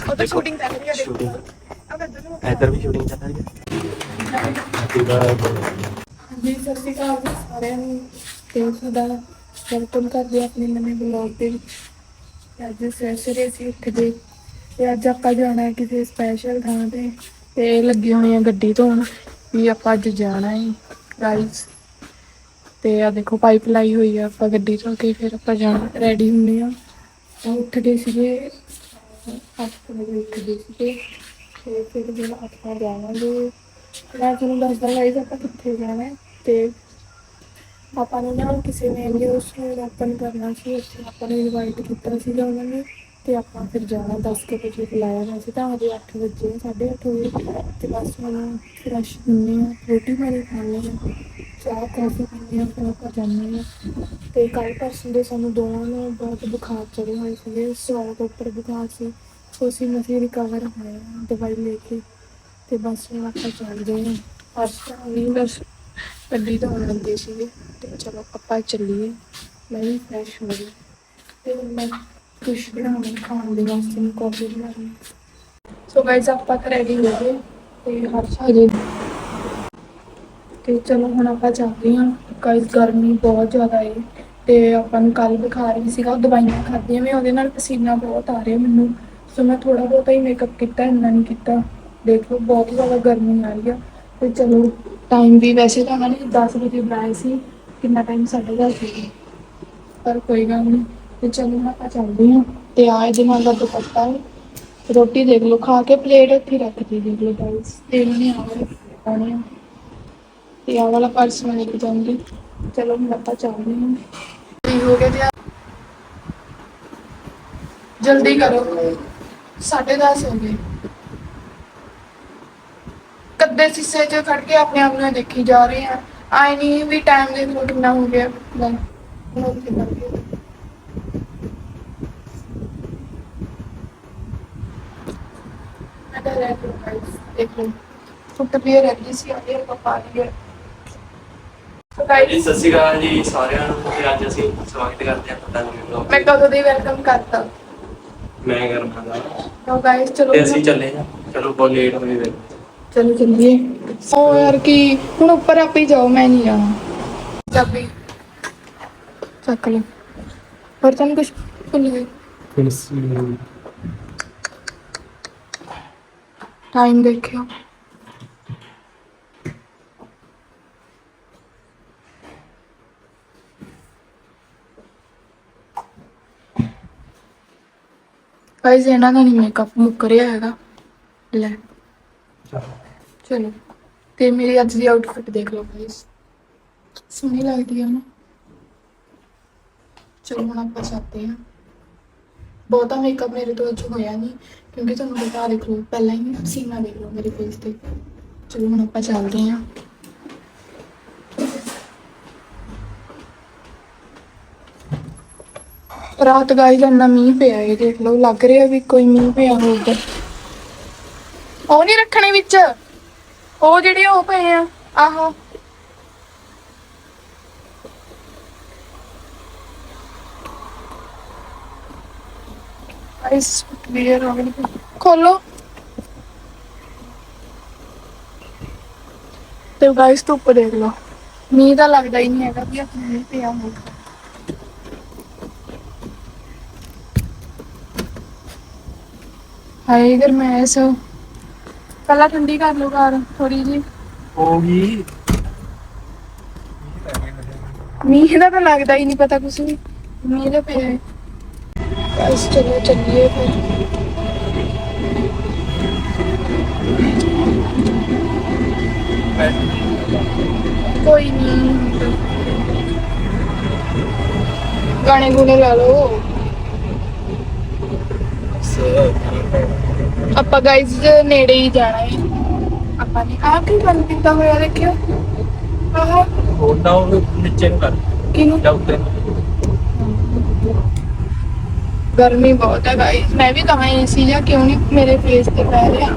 ਉਹ ਤਾਂ ਸ਼ੂਟਿੰਗ ਚੱਲ ਰਹੀ ਹੈ ਦੇਖੋ। ਸ਼ੂਟਿੰਗ ਅਬ ਇੱਧਰ ਨੂੰ। ਇੱਧਰ ਵੀ ਸ਼ੂਟਿੰਗ ਚੱਲ ਰਹੀ ਹੈ ਹੈਪੀ ਬਰਥਡੇ ਜੀ ਸਤਿ ਸ਼੍ਰੀ ਅਕਾਲ ਜੀ ਸਾਰਿਆਂ ਨੂੰ। ਤੇ ਤੁਹਾਡਾ ਵੈਲਕਮ ਕਰਦੇ ਹਾਂ ਆਪਣੇ ਨਵੇਂ ਬਲੌਗ ਦੇ ਵਿੱਚ ਤੇ ਅੱਜ ਸਵੇਰੇ ਅਸੀਂ ਉੱਠ ਗਏ। ਤੇ ਅੱਜ ਆਪਾਂ ਜਾਣਾ ਹੈ ਕਿਸੇ ਸਪੈਸ਼ਲ ਥਾਂ ਤੇ। ਤੇ ਲੱਗੀ ਹੋਈ ਆ ਗੱਡੀ ਧੋਣ। ਵੀ ਆਪਾਂ ਅੱਜ ਜਾਣਾ ਹੈ। ਗਾਈਸ ਤੇ ਆ ਦੇਖੋ ਪਾਈਪ ਲਾਈ ਹੋਈ ਆ, ਆਪਾਂ ਗੱਡੀ ਧੋ ਕੇ ਫਿਰ ਆਪਾਂ ਜਾਣਾ ਰੈਡੀ ਹੁੰਦੇ ਆ। ਉੱਠਦੇ ਸੀਗੇ, ਅੱਠ ਕੁ ਵਜੇ ਉੱਠ ਸੀਗੇ, ਤੇ ਫਿਰ ਜਿਹੜਾ ਆਪਾਂ ਜਾਵਾਂਗੇ। ਮੈਂ ਤੁਹਾਨੂੰ ਦੱਸਦਾ ਗਾਈਸ ਆਪਾਂ ਕਿੱਥੇ ਜਾਣਾ ਹੈ ਤੇ ਆਪਾਂ ਨੂੰ ਨਾ ਕਿਸੇ ਨੇ ਨਿਊਜ਼ ਨੂੰ ਓਪਨ ਕਰਨਾ ਸੀ, ਉੱਥੇ ਆਪਾਂ ਨੂੰ ਇਨਵਾਈਟ ਕੀਤਾ ਸੀਗਾ ਉਹਨਾਂ ਨੇ। ਤੇ ਆਪਾਂ ਫਿਰ ਜਾਣਾ 10 ਕੁ ਵਜੇ ਬੁਲਾਇਆ ਹੋਇਆ ਸੀ ਤਾਂ ਹਜੇ 8 ਵਜੇ 8:30 ਵਜੇ ਤੇ ਬਸ ਹੁਣ ਫਰੈਸ਼ ਹੁੰਦੇ ਆ, ਰੋਟੀ ਪਾਣੀ ਖਾਣੇ ਆ, ਚਾਹ ਕੌਫੀ ਪੀਂਦੇ ਆ, ਫਿਰ ਆਪਾਂ ਜਾਂਦੇ ਆ। ਤੇ ਕੱਲ ਪਰਸੋਂ ਦੇ ਸਾਨੂੰ ਦੋਵਾਂ ਨੂੰ ਬਹੁਤ ਬੁਖਾਰ ਚੜੇ ਹੋਏ ਸੀਗੇ ਸੌ ਤੋਂ ਉੱਪਰ ਬੁਖਾਰ ਸੀ। ਸੋ ਅਸੀਂ ਮਸੀਂ ਰਿਕਵਰ ਹੋਏ ਆ, ਦਵਾਈ ਲੈ ਕੇ। ਤੇ ਬਸ ਹੁਣ ਆਪਾਂ ਚੱਲਦੇ ਹਾਂ ਪਰਸੋਂ ਵੀ ਬਸ ਗੱਡੀ ਤੋਂ ਲੱਗੇ ਸੀਗੇ। ਤੇ ਚਲੋ ਆਪਾਂ ਚੱਲੀਏ, ਮੈਂ ਵੀ ਫਰੈਸ਼ ਹੋ ਗਈ। ਤੇ ਮੈਂ ਕੁਛ ਬਣਾਉਣਾ, ਖਾਣ ਦੇ ਵਾਸਤੇ ਮੈਂ ਕਾਫੀ ਬਣਾਉਣੀ। ਸੋ ਗਾਇਸ ਆਪਾਂ ਤਾਂ ਰੈਡੀ ਹੋ ਗਏ ਤੇ ਹਰਸ਼ ਹਜੇ ਤੇ ਚਲੋ ਹੁਣ ਆਪਾਂ ਚੱਲਦੇ ਹਾਂ। ਗਾਇਸ ਗਰਮੀ ਬਹੁਤ ਜ਼ਿਆਦਾ ਹੈ ਤੇ ਆਪਾਂ ਨੂੰ ਕੱਲ ਬੁਖਾਰ ਵੀ ਸੀਗਾ, ਉਹ ਦਵਾਈਆਂ ਖਾਧੀਆਂ ਵੀ ਉਹਦੇ ਨਾਲ ਪਸੀਨਾ ਬਹੁਤ ਆ ਰਿਹਾ ਮੈਨੂੰ। ਸੋ ਮੈਂ ਥੋੜਾ ਬਹੁਤਾ ਹੀ ਮੇਕਅਪ ਕੀਤਾ, ਇੰਨਾ ਨਹੀਂ ਕੀਤਾ। ਦੇਖ ਲਓ ਬਹੁਤ ਜ਼ਿਆਦਾ ਗਰਮੀ ਆ ਰਹੀ ਆ। ਤੇ ਚਲੋ ਟਾਈਮ ਵੀ ਵੈਸੇ ਤਾਂ ਉਹਨਾਂ ਨੇ 10 ਵਜੇ ਬੁਲਾਇਆ ਸੀ। ਕਿੰਨਾ ਟਾਈਮ ਸਾਢੇ ਦਸ ਸੀ ਪਰ ਕੋਈ ਗੱਲ ਨਹੀਂ ਤੇ ਚਲੋ ਮੈਂ ਆਪਾਂ ਚੱਲਦੇ ਹਾਂ ਤੇ ਆ ਇਹਦੇ ਨਾਲ ਦਾ ਦੁਪੱਟਾ ਹੈ। ਰੋਟੀ ਦੇਖ ਲਓ, ਖਾ ਕੇ ਪਲੇਟ ਇੱਥੇ ਹੀ ਰੱਖਦੀ ਦੇਖ ਲਓ ਗਾਇਸ ਤੇ ਇਹਨਾਂ ਨੇ ਆਵੇ ਤੇ ਆਹ ਵਾਲਾ ਪਰਸ ਮੈਂ ਲੈ ਕੇ ਜਾਊਂਗੀ। ਚਲੋ ਹੁਣ ਆਪਾਂ ਚੱਲਦੇ ਹਾਂ। ਕੀ ਹੋ ਗਿਆ ਜੀ। ਜਲਦੀ ਕਰੋ। ਸਾਢੇ ਦਸ ਹੋ ਗਏ। ਕੱਦੇ ਸਿੱਸੇ 'ਚ ਖੜ ਕੇ ਆਪਣੇ ਆਪ ਨੂੰ ਦੇਖੀ ਜਾ ਰਹੇ ਆ। ਆਈ ਨਹੀਂ ਵੀ ਟਾਈਮ ਦੇ ਲਓ ਕਿੰਨਾ ਹੋ ਗਿਆ। ਲੈ, ਹੁਣ ਕਰ ਰਹਿ ਲਓ guys, ਦੇਖ ਲਓ। ਫੁੱਟ ਵੀ ਰਹਿ ਸੀ ਆ ਗਿਆ ਪਾ ਲਈ ਹੈ ਜੀ ਸਤਿ ਸ਼੍ਰੀ ਅਕਾਲ ਜੀ ਸਾਰਿਆਂ ਨੂੰ। ਤੇ ਅੱਜ ਅਸੀਂ ਸਵਾਗਤ ਕਰਦੇ ਹਾਂ ਤੁਹਾਡਾ ਨਵੇਂ ਵਲੌਗ ਮੈਂ ਕਦੋਂ ਦੀ ਵੈਲਕਮ ਕਰਤਾ? ਮੈਂ ਕਰਨਾ ਦਾ ਲੋ ਗਾਇਸ ਚਲੋ ਤੇ ਅਸੀਂ ਚੱਲੇ ਹਾਂ। ਚਲੋ ਬਹੁਤ ਲੇਟ ਹੋਏ ਵੇ ਚਲੋ ਚੱਲੀਏ। ਓ ਯਾਰ ਕੀ ਹੁਣ ਉੱਪਰ ਆਪੇ ਹੀ ਜਾਓ ਮੈਂ ਨਹੀਂ ਜਾਣਾ। ਚਾਬੀ ਚੱਕ ਲੈ ਬਰਤਨ ਕੁਛ ਭੁੱਲ ਗਏ? ਟਾਈਮ ਦੇਖਿਓ ਗਾਇਸ ਇਹਨਾਂ ਦਾ ਨਹੀਂ ਮੇਕਅਪ ਮੁੱਕ ਰਿਹਾ ਹੈਗਾ ਲੈ ਚਲੋ ਤੇ ਮੇਰੀ ਅੱਜ ਦੀ ਆਊਟਫਿਟ ਦੇਖ ਲਓ ਗਾਇਸ ਸੋਹਣੀ ਲੱਗਦੀ ਹੈ ਨਾ ਚਲੋ ਹੁਣ ਆਪਾਂ ਚੱਲਦੇ ਹਾਂ ਬਹੁਤਾ ਮੇਕਅਪ ਮੇਰੇ ਤੋਂ ਅੱਜ ਹੋਇਆ ਨਹੀਂ, ਕਿਉਂਕਿ ਤੁਹਾਨੂੰ ਪਤਾ ਦੇਖ ਲਓ ਪਹਿਲਾਂ ਹੀ ਪਸੀਨਾ ਦੇਖ ਲਓ ਮੇਰੇ ਫੇਸ ਤੇ। ਚਲੋ ਹੁਣ ਆਪਾਂ ਚੱਲਦੇ ਹਾਂ। ਰਾਤ ਗਾਇਸ ਇੰਨਾ ਮੀਂਹ ਪਿਆ ਇਹ ਦੇਖ ਲਓ, ਲੱਗ ਰਿਹਾ ਵੀ ਕੋਈ ਮੀਂਹ ਪਿਆ ਹੋਊਗਾ। ਉਹ ਨਹੀਂ ਰੱਖਣੇ ਵਿੱਚ, ਉਹ ਜਿਹੜੇ ਉਹ ਪਏ ਆ, ਆਹੋ। ਆਈਸ ਗਈ ਖੋਲੋ ਤੇ ਗਾਇਸ ਧੁੱਪ ਦੇਖ ਲਓ। ਮੀਂਹ ਤਾਂ ਲੱਗਦਾ ਹੀ ਨਹੀਂ ਹੈਗਾ ਵੀ ਅੱਜ ਮੀਂਹ ਪਿਆ ਹੋਊਗਾ ਹਾਏ ਗਰਮੈਸ। ਪਹਿਲਾਂ ਠੰਡੀ ਕਰ ਲਓ ਕਾਰ ਥੋੜੀ ਜੀ ਹੋ ਗਈ। ਮੀਂਹ ਦਾ ਤਾਂ ਲੱਗਦਾ ਹੀ ਨਹੀਂ ਪਤਾ ਕੁਛ ਵੀ। ਮੀਂਹ ਦਾ ਪਿਆ ਹੈ। ਬਸ ਚਲੋ ਚੱਲੀਏ ਫਿਰ ਕੋਈ ਨਹੀਂ ਗਾਣੇ ਗੁਣੇ ਲਾ ਲਓ। ਆਪਾਂ ਗਾਇਜ਼ ਨੇੜੇ ਹੀ ਜਾਣਾ ਹੈ। ਆਪਾਂ ਨੇ ਆਹ ਕੀ ਬੰਦ ਕੀਤਾ ਹੋਇਆ ਦੇਖਿਓ। ਆਹ ਉਹ ਨੀਚੇ ਨੂੰ ਕਰ। ਕਿਨੂੰ ਜਾ ਉੱਤੇ ਗਰਮੀ ਬਹੁਤ ਹੈ ਗਾਇਸ ਮੈਂ ਵੀ ਕਹਾਂ ਏਸੀ ਜਾਂ ਕਿਉਂ ਨਹੀਂ ਮੇਰੇ ਫੇਸ ਤੇ ਪੈ ਰਿਹਾ।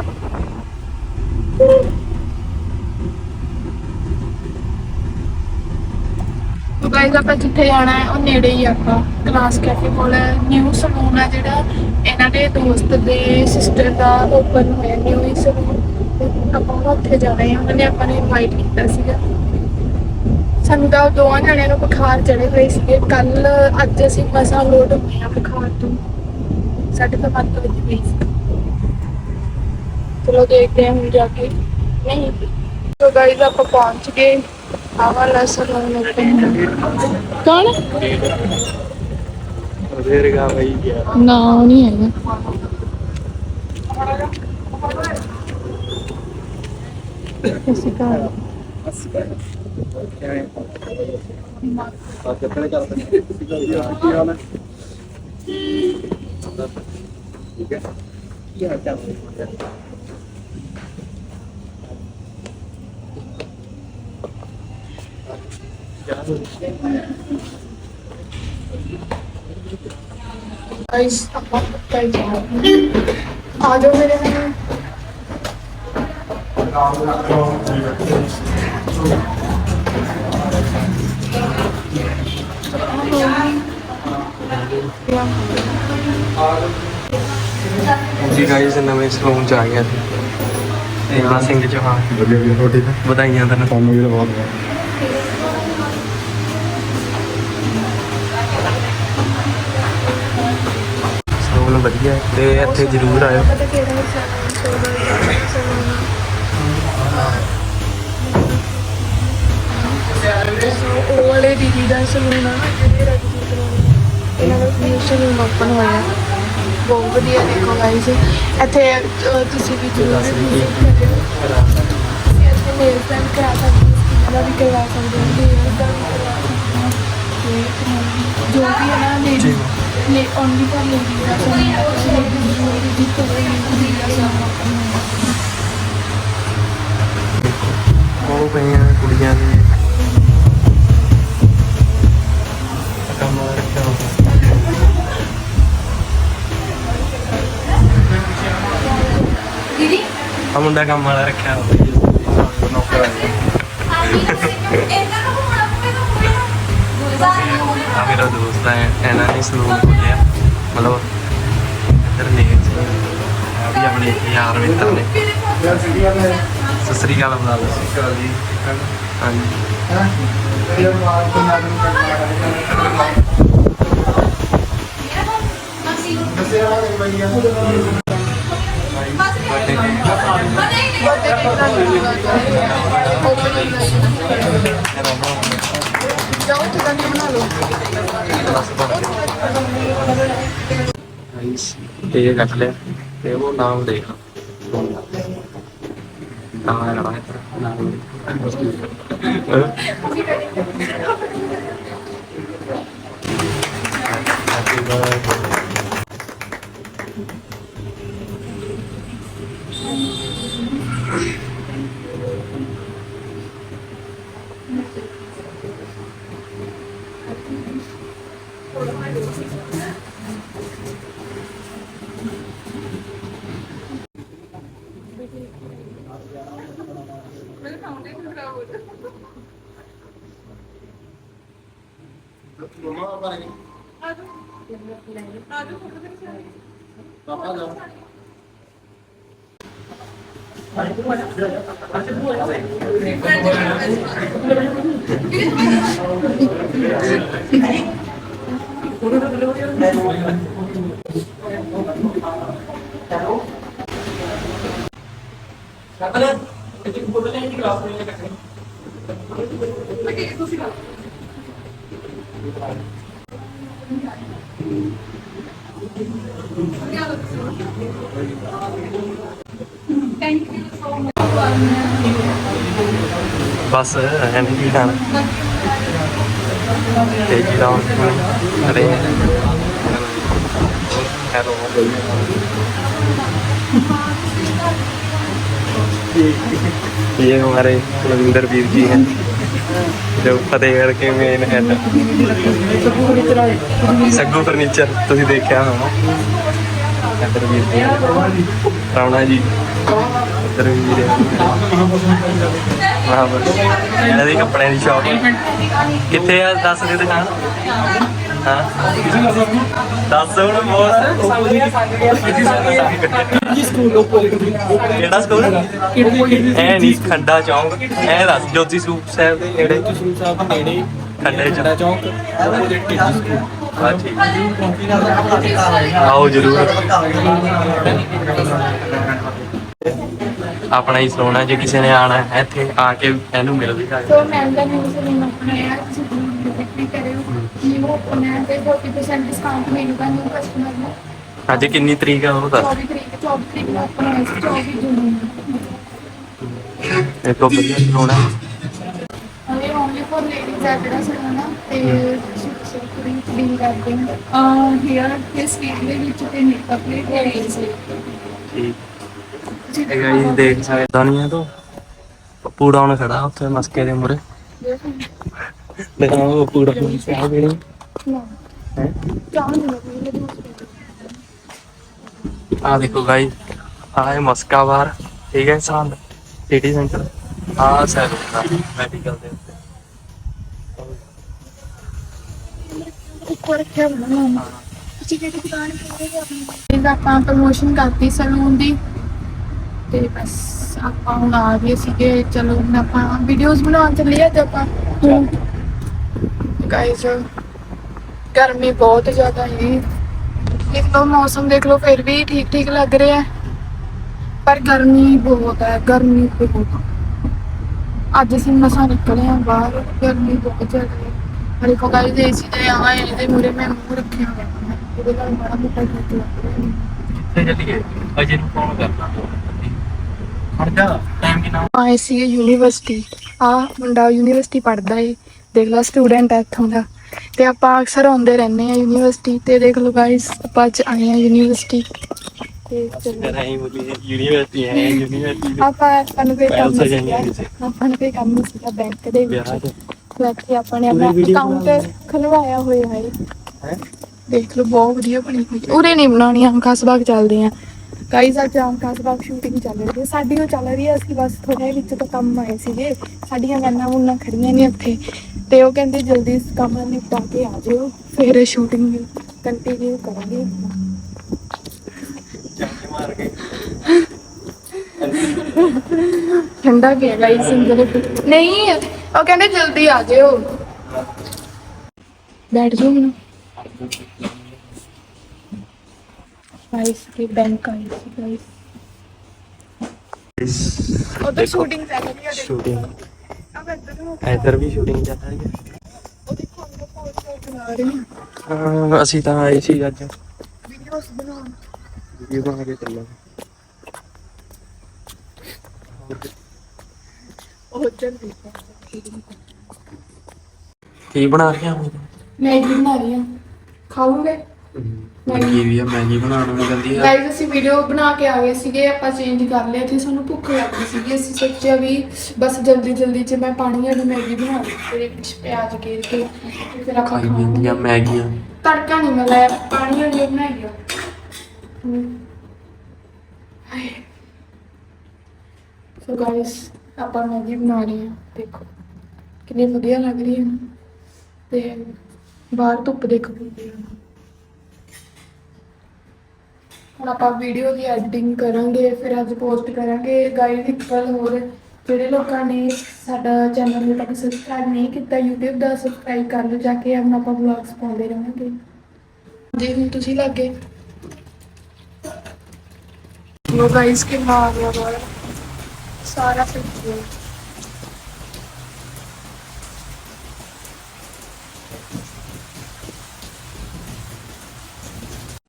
ਗਾਇਜ਼ ਆਪਾਂ ਜਿੱਥੇ ਜਾਣਾ ਹੈ, ਉਹ ਨੇੜੇ ਹੀ ਆਪਾਂ। ਕਲਾਸ ਕੈਫੇ ਕੋਲ ਨਿਊ ਸਲੂਨ ਹੈ ਜਿਹੜਾ। ਇਹਨਾਂ ਦੇ ਦੋਸਤ ਦੇ ਸਿਸਟਰ ਦਾ ਓਪਨ ਹੋਇਆ। ਨਿਊ ਸਲੂਨ ਆਪਾਂ ਉੱਥੇ ਜਾਣਾ ਹੈ। ਉਹਨਾਂ ਨੇ ਆਪਾਂ ਨੂੰ ਇਨਵਾਈਟ ਕੀਤਾ ਸੀਗਾ। ਸਾਨੂੰ ਤਾਂ ਦੋਵਾਂ ਜਣਿਆਂ ਨੂੰ ਬੁਖਾਰ ਚੜੇ ਹੋਏ ਸੀਗੇ। ਕੱਲ ਅੱਜ ਅਸੀਂ ਮਸਾਂ ਲੋਡ ਹੋਏ ਆ ਬੁਖਾਰ ਤੋਂ। ਸਾਡੇ ਤਾਂ ਮੱਤ ਵਿੱਚ ਪਈ ਸੀ ਚਲੋ ਦੇਖਦੇ ਹਾਂ ਹੁਣ ਜਾ ਕੇ। ਨਹੀਂ ਤੋ ਗਾਇਜ਼ ਆਪਾਂ ਪਹੁੰਚ ਗਏ। ਆਹ ਵਾਲਾ ਸਲੂਨ ਓਪਨ ਕੌਣ? ਰੇਰਗਾ ਵਈ ਗਿਆ। ਨਾ ਉਹ ਨਹੀਂ ਹੈਗਾ। ਅਸੀਂ ਘਰ ਕਿਵੇਂ Aqui é pregada. Aqui, ó, né? Aqui, ó, tá. Mas a porta tá errada. Ah, deu vermelho. ਜੀ ਗਾਇਸ ਨਵੇਂ ਸਲੂਨ ਚ ਆ ਗਿਆ ਸੀ। ਤੇਰਾ ਸਿੰਘ ਚੌਹਾਨ। ਵਧੀਆ ਵੀ ਰੋਟੀ ਤਾਂ ਵਧਾਈਆਂ ਤੈਨੂੰ। ਤੁਹਾਨੂੰ ਵੀ ਬਹੁਤ ਬਹੁਤ ਸਲੂਨ ਵਧੀਆ ਤੇ ਇੱਥੇ ਜ਼ਰੂਰ ਆਇਓ ਪਤਾ ਕਿਹੜਾ ਸਲੂਨ ਉਹ ਵਾਲੇ ਦੀਦੀ ਦਾ ਸਲੂਨ ਆ ਜਿਹੜੇ ਰਜਨੀ ਸਲੂਨ ਇਹਨਾਂ ਦਾ ਨਿਊ ਸਲੂਨ ਓਪਨ ਹੋਇਆ। ਬਹੁਤ ਵਧੀਆ ਦੇਖੋ ਗਾਈਸ ਇੱਥੇ ਅਹ, ਤੁਸੀਂ ਵੀ ਜ਼ਰੂਰ visit ਕਰਿਓ। ਤੁਸੀਂ ਇੱਥੇ ਨੇਲ ਪੈਂਟ ਕਰਾ ਸਕਦੇ ਹੋ skin ਦਾ ਵੀ ਕਰਵਾ ਸਕਦੇ ਹੋ hair ਦਾ ਵੀ ਕਰਵਾ ਸਕਦੇ ਹੋ। ਤੇ ਜੋ ਵੀ ਹੈ ਨਾ ਲੇਡੀ ਲੈ ਓਨਲੀ ਫॉर ਲੇਡੀ ਦਾ ਸਲੂਨ ਹੈ। ਤੁਸੀਂ ladies ਜ਼ਰੂਰ visit ਕਰੋ ਲੇਡੀ ਦਾ ਸਲੂਨ ਓਪਨ ਹੋਇਆ। ਉਹ ਪਈਆਂ ਕੁੜੀਆਂ ਦੀ ਆ ਮੁੰਡਾ ਕੰਮ ਵਾਲਾ ਰੱਖਿਆ ਹੋਇਆ। ਨੌਕਰ ਆ ਮੇਰਾ ਦੋਸਤ ਹੈ ਇਹਨਾਂ ਨੇ ਸਲੂਨ ਖੋਲਿਆ ਮਤਲਬ ਇੱਧਰ ਨੇ ਆ ਵੀ ਆਪਣੇ ਯਾਰ ਮਿੱਤਰ ਨੇ। ਸਤਿ ਸ੍ਰੀ ਅਕਾਲ ਬੁਲਾ ਲਓ ਹਾਂਜੀ। ਜਾਓ ਤੇ ਤਾਂ ਬਣਾ ਲਓ ਇਹ ਕੱਟ ਲਿਆ ਤੇ ਉਹ ਨਾਮ ਦੇਖ ਨਾਮ ਹੈ ਨਾ ਨਾਮ ਹੈਪੀ ਮਮਾ ਪਾਪਾ ਨੇ ਆਜੋ ਆਜੋ ਫੋਟੋ ਤੇ ਖਿਚਾਈ ਪਾਪਾ ਜਾਓ ਕਤਲ ਇਹ ਕੋਈ ਬੋਲਣੇ ਨਹੀਂ ਕਲਾਸ ਨਹੀਂ ਇਕੱਠੇ ਤੁਸੀਂ ਕਰੋ ਬਸ ਐਵੇਂ ਹੀ ਖਾਣਾ ਤੇਜੀ ਨਾਲ ਅਰੇ ਹੈਲੋ। ਇਹ ਹਮਾਰੇ ਕੁਲਵਿੰਦਰ ਵੀਰ ਜੀ हैं ਜੋ ਫਤਿਹਗੜ੍ਹ ਕੇ ਮੇਨ ਹੈਡ ਸੱਗੂ ਫਰਨੀਚਰ ਤੁਸੀਂ ਦੇਖਿਆ ਹੋਣਾ। ਇੱਧਰ ਵੀਰ ਜੀ ਰਾਉਣਾ ਜੀ। ਉੱਧਰ ਵੀ ਵੀਰੇ। ਵਾਹ ਬਸ। ਇਹਨਾਂ ਦੀ ਕੱਪੜਿਆਂ ਦੀ ਸ਼ਾਪ ਕਿੱਥੇ ਆ? ਦੱਸ ਦੇ ਦੁਕਾਨ। ਹਾਂ। ਦੱਸ ਹੁਣ ਬੋਲ ਜੀ ਸਕੂਲ ਆਪੋਜ਼ਿਟ ਕਿਹੜਾ ਸਕੂਲ? ਐ ਨਹੀਂ ਖੰਡਾ ਚੌਂਕ। ਐ ਦੱਸ ਜੋਤੀ ਸਰੂਪ ਸਾਹਿਬ ਦੇ ਨੇੜੇ। ਜਸੂਲ ਸਾਹਿਬ ਦੇ ਨੇੜੇ ਖੰਡੇ ਖੰਡਾ ਚ ਚੌਂਕ ਆਪੋਜ਼ਿਟ ਜੀ ਸਕੂਲ? ਹਾਂ ਠੀਕ। ਆਓ ਜਰੂਰ। ਆਪਣਾ ਹੀ ਸਲੋਣਾ ਜੇ ਕਿਸੇ ਨੇ ਆਣਾ ਇੱਥੇ ਆ ਕੇ ਇਹਨੂੰ ਮਿਲ ਵੀ ਸਕਦੇ ਸੋ ਮੈਂ ਦਾ ਨਿਊਜ਼ ਨੂੰ ਆਪਣਾ ਯਾਰ ਤੁਸੀਂ ਵਿਜ਼ਿਟ ਵੀ ਨਿਊ ਓਪਨ ਤੇ 40% ਡਿਸਕਾਊਂਟ ਮਿਲੂਗਾ ਨਿਊ ਕਸਟਮਰ ਨੂੰ। ਅੱਜ ਕਿੰਨੀ ਤਰੀਕ ਆ ਉਹ ਦੱਸ। 24 ਤਰੀਕ 24 ਤਰੀਕ ਨੂੰ ਓਪਨ ਹੋਇਆ ਸੀ 24 ਜੂਨ ਨੂੰ। ਇਹ ਤੋਂ ਵਧੀਆ ਸਲੋਣਾ ਇਹ ਓਨਲੀ ਫॉर ਲੇਡੀਜ਼ ਹੈ ਜਿਹੜਾ ਸਲੋਨਾ ਤੇ ਪੂਰੀ ਡੀਲ ਕਰਦੇ ਹਾਂ ਆ ਹੇਅਰ ਤੇ ਸਕਿਨ ਦੇ ਵਿੱਚ ਤੇ ਮੇਕਅਪ ਲਈ ਲੇਡੀਜ਼ ਠੀਕ। ਇਹ ਗਾਈਸ ਦੇਖ। ਸਕਦਾ ਹੈ। ਤੂੰ। ਪੂੜਾ ਹੁਣ ਖੜਾ ਉੱਥੇ ਮਸਕੇ ਦੇ ਮੂਰੇ ਪੂੜਾ ਨੂੰ। ਸਾਹ ਵੇਲੇ ਹੈ ਆ ਦੇਖੋ ਗਾਈਸ ਆ ਹੈ ਮਸਕਾ ਬਾਰ ਠੀਕ ਹੈ ਸਾਲ ਸਿਟੀ ਸੈਂਟਰ ਆ ਸੈਲੂਨ ਮੈਡੀਕਲ ਦੇ ਉੱਤੇ। ਆਪਾਂ ਪ੍ਰਮੋਸ਼ਨ ਕਰਤੀ ਸਲੂਨ ਦੀ ਤੇ ਬਸ ਆਪਾਂ ਹੁਣ ਆ ਗਏ ਸੀਗੇ। ਚਲੋ ਹੁਣ ਆਪਾਂ ਵੀਡੀਓਜ਼ ਬਣਾਉਣ ਚੱਲੇ ਅੱਜ ਆਪਾਂ ਗਾਇਸ ਗਰਮੀ ਬਹੁਤ ਜ਼ਿਆਦਾ ਹੈ। ਦੇਖ ਲਓ ਮੌਸਮ ਦੇਖ ਲਓ ਫਿਰ ਵੀ ਠੀਕ ਠੀਕ ਲੱਗ ਰਿਹਾ ਹੈ। ਪਰ ਗਰਮੀ ਬਹੁਤ ਹੈ ਗਰਮੀ ਬਹੁਤ। ਅੱਜ ਅਸੀਂ ਮਸਾਂ ਨਿਕਲੇ ਆ ਬਾਹਰ ਗਰਮੀ ਬਹੁਤ ਜ਼ਿਆਦਾ ਹੈ। ਅਰੇ ਕੋ ਗਾਇਸ ਏਸੀ ਦੇ ਆ ਇਹਦੇ ਮੂਰੇ ਮੈਂ ਮੂੰਹ ਰੱਖਿਆ ਹੋਇਆ ਹੈ। ਇਹਦੇ ਨਾਲ ਬੜਾ ਮੋਟਾ ਠੀਕ ਲੱਗ ਰਿਹਾ ਹੈ। ਕਿੱਥੇ ਚੱਲੀਏ? ਅਜੇ ਨੂੰ ਫੋਨ ਕਰਨਾ ਖੜ ਜਾ ਟਾਈਮ ਕਿੰਨਾ ਆਏ ਯੂਨੀਵਰਸਿਟੀ। ਆ ਮੁੰਡਾ ਯੂਨੀਵਰਸਿਟੀ ਪੜ੍ਹਦਾ ਏ। ਦੇਖ ਲਓ ਸਟੂਡੈਂਟ ਇੱਥੋਂ ਦਾ। ਤੇ ਆਪਾਂ ਅਕਸਰ ਆਉਂਦੇ ਰਹਿੰਦੇ ਆ ਯੂਨੀਵਰਸਿਟੀ ਤੇ। ਦੇਖ ਲਓ ਗਾਇਸ ਆਪਾਂ ਅੱਜ ਆਏ ਆ ਯੂਨੀਵਰਸਿਟੀ। ਤੇ ਚਲੋ। ਯੂਨੀਵਰਸਿਟੀ ਹੈ ਯੂਨੀਵਰਸਿਟੀ ਆਪਾਂ ਆਪਾਂ ਨੂੰ ਕੋਈ ਕੰਮ ਪੈਸਾ ਨਹੀਂ ਜਾਣੀ ਹੈ ਸੀਗਾ ਆਪਾਂ ਨੂੰ ਕੋਈ ਕੰਮ ਨਹੀਂ ਸੀਗਾ ਬੈਂਕ ਦੇ ਵਿੱਚ। ਵਿਆਹ ਚ ਤੇ। ਇੱਥੇ ਆਪਾਂ ਨੇ ਆਪਣਾ ਪੂਰੀ video ਅਕਾਊਂਟ ਖਲਵਾਇਆ ਹੋਇਆ ਹੈ। ਹੈ? ਦੇਖ ਲਓ ਬਹੁਤ ਵਧੀਆ ਬਣੀ ਹੋਈ ਹੈ। ਉਰੇ ਨਹੀਂ ਬਣਾਉਣੀ ਆਮ ਖਾਸ ਬਾਗ ਚੱਲਦੇ ਆ ਗਾਈਜ਼ ਅੱਜ ਆਮ ਖਾਸ ਬਾਗ ਸ਼ੂਟਿੰਗ ਚੱਲ ਰਹੀ ਹੈ। ਸਾਡੀ ਉਹ ਚੱਲ ਰਹੀ ਹੈ ਅਸੀਂ ਬਸ ਥੋੜੇ ਵਿੱਚ ਤੋਂ ਕੰਮ ਆਏ ਸੀਗੇ। ਸਾਡੀਆਂ ਵੈਨਾਂ ਵੁਨਾਂ ਖੜੀਆਂ ਨੇ ਉੱਥੇ ਤੇ ਉਹ ਕਹਿੰਦੇ ਜਲਦੀ ਇਸ ਕੰਮ ਨੂੰ ਨਿਪਟਾ ਕੇ ਆ ਜਿਓ ਫਿਰ ਸ਼ੂਟਿੰਗ ਕੰਟੀਨਿਊ ਕਰਾਂਗੇ। ਮਾਰ ਕੇ ਠੰਡਾ ਗਿਆ ਅੰਦਰ ਨਹੀਂ ਉਹ ਕਹਿੰਦੇ ਜਲਦੀ ਆ ਜਿਓ। ਬੈਠ ਜਾਓ ਹੁਣ। ਗਾਈਜ਼ ਕੇ ਬੈਂਕ ਆਈ ਸੀ ਗਾਈਜ਼ ਉਧਰ ਸ਼ੂਟਿੰਗ ਚੱਲ ਰਹੀ ਹੈ ਸ਼ੂਟਿੰਗ ਇੱਧਰ ਵੀ ਸ਼ੂਟਿੰਗ ਚੱਲ ਰਹੀ ਹੈ। ਉਹ ਦੇਖੋ ਅੰਦਰ ਪੋਸਟਰ ਬਣਾ ਰਹੇ ਹਾਂ ਹਾਂ, ਅਸੀਂ ਤਾਂ ਆਏ ਸੀ ਅੱਜ। ਵੀਡੀਓਸ ਬਣਾਉਣ ਵੀਡੀਓ ਬਣਾ ਕੇ ਚੱਲਾਂਗੇ। ਉਹ ਚੱਲ ਕੀ ਬਣਾ ਰਹੀਆਂ ਹੁਣ? ਮੈਗੀ ਬਣਾ ਰਹੀ ਹਾਂ। ਖਾਓਗੇ? ਮੈਗੀ ਵੀ ਆ ਮੈਗੀ ਬਣਾਉਣ ਨੂੰ ਕਹਿੰਦੀ ਆ। ਗਾਈਜ਼ ਅਸੀਂ ਵੀਡੀਓ ਬਣਾ ਕੇ ਆ ਗਏ ਸੀਗੇ ਆਪਾਂ ਚੇਂਜ ਕਰ ਲਿਆ ਤੇ ਸਾਨੂੰ ਭੁੱਖ ਲੱਗੀ ਸੀਗੀ। ਅਸੀਂ ਸੋਚਿਆ ਵੀ ਬਸ ਜਲਦੀ ਜਲਦੀ ਚ ਮੈਂ ਪਾਣੀ ਵਾਲੀ ਮੈਗੀ ਬਣਾ ਲਈ ਤੇ ਵਿੱਚ ਪਿਆਜ਼ ਗੇਰ ਕੇ ਤੇ ਫਿਰ ਆਪਾਂ ਖਾਈ ਖਾਵਾਂਗੇ। ਜਾਂਦੀਆਂ ਮੈਗੀਆਂ। ਤੜਕਾ ਨਹੀਂ ਮੈਂ ਲਾਇਆ ਪਾਣੀ ਵਾਲੀ ਬਣਾਈ ਆ। ਹਮ। ਹਾਏ। ਸੋ ਗਾਇਸ ਆਪਾਂ ਮੈਗੀ ਬਣਾ ਰਹੇ ਹਾਂ ਦੇਖੋ। ਕਿੰਨੀ ਵਧੀਆ ਲੱਗ ਰਹੀ ਹੈ ਨਾ। ਤੇ ਬਾਹਰ ਧੁੱਪ ਦੇਖੋ ਕਿੰਨੀ ਹੈ ਹੁਣ ਆਪਾਂ ਵੀਡੀਓ ਦੀ ਐਡੀਟਿੰਗ ਕਰਾਂਗੇ, ਫਿਰ ਅੱਜ ਪੋਸਟ ਕਰਾਂਗੇ। ਗਾਈਡ ਇੱਕ ਗੱਲ ਹੋਰ, ਜਿਹੜੇ ਲੋਕਾਂ ਨੇ ਸਾਡਾ ਚੈਨਲ ਨੂੰ ਤੱਕ ਸਬਸਕ੍ਰਾਈਬ ਨਹੀਂ ਕੀਤਾ, YouTube ਦਾ ਸਬਸਕ੍ਰਾਈਬ ਕਰ ਲਓ ਜਾ ਕੇ, ਹੁਣ ਆਪਾਂ ਵਲੌਗਸ ਪਾਉਂਦੇ ਰਹਾਂਗੇ। ਜੀ ਹੁਣ ਤੁਸੀਂ ਲੱਗੇ। ਲੋ ਗਾਈਸ ਕਿੰਨਾ ਆ ਗਿਆ ਬਾਹਰ ਸਾਰਾ ਫਿੱਟ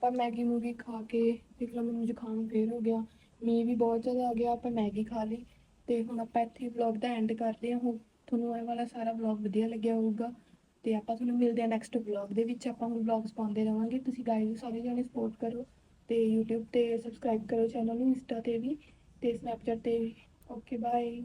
ਆਪਾਂ ਮੈਗੀ ਮੂਗੀ ਖਾ ਕੇ ਦੇਖ ਲਓ ਮੈਨੂੰ ਜ਼ੁਕਾਮ ਫੇਰ ਹੋ ਗਿਆ, ਮੀਂਹ ਵੀ ਬਹੁਤ ਜ਼ਿਆਦਾ ਆ ਗਿਆ, ਆਪਾਂ ਮੈਗੀ ਖਾ ਲਈ ਤੇ ਹੁਣ ਆਪਾਂ ਇੱਥੇ ਵਲੌਗ ਦਾ ਐਂਡ ਕਰਦੇ ਹਾਂ, ਹੁਣ ਤੁਹਾਨੂੰ ਇਹ ਵਾਲਾ ਸਾਰਾ ਵਲੌਗ ਵਧੀਆ ਲੱਗਿਆ ਹੋਊਗਾ ਤੇ ਆਪਾਂ ਤੁਹਾਨੂੰ ਮਿਲਦੇ ਹਾਂ ਨੈਕਸਟ ਵਲੌਗ ਦੇ ਵਿੱਚ, ਆਪਾਂ ਹੁਣ ਵਲੌਗਸ ਪਾਉਂਦੇ ਰਵਾਂਗੇ, ਤੁਸੀਂ ਗਾਈਜ਼ ਸਾਰੇ ਜਣੇ ਸਪੋਰਟ ਕਰੋ ਤੇ YouTube ਤੇ ਸਬਸਕ੍ਰਾਈਬ ਕਰੋ ਚੈਨਲ ਨੂੰ ਇੰਸਟਾ ਤੇ ਵੀ ਤੇ ਸਨੈਪਚੈਟ ਤੇ ਵੀ ਓਕੇ ਬਾਏ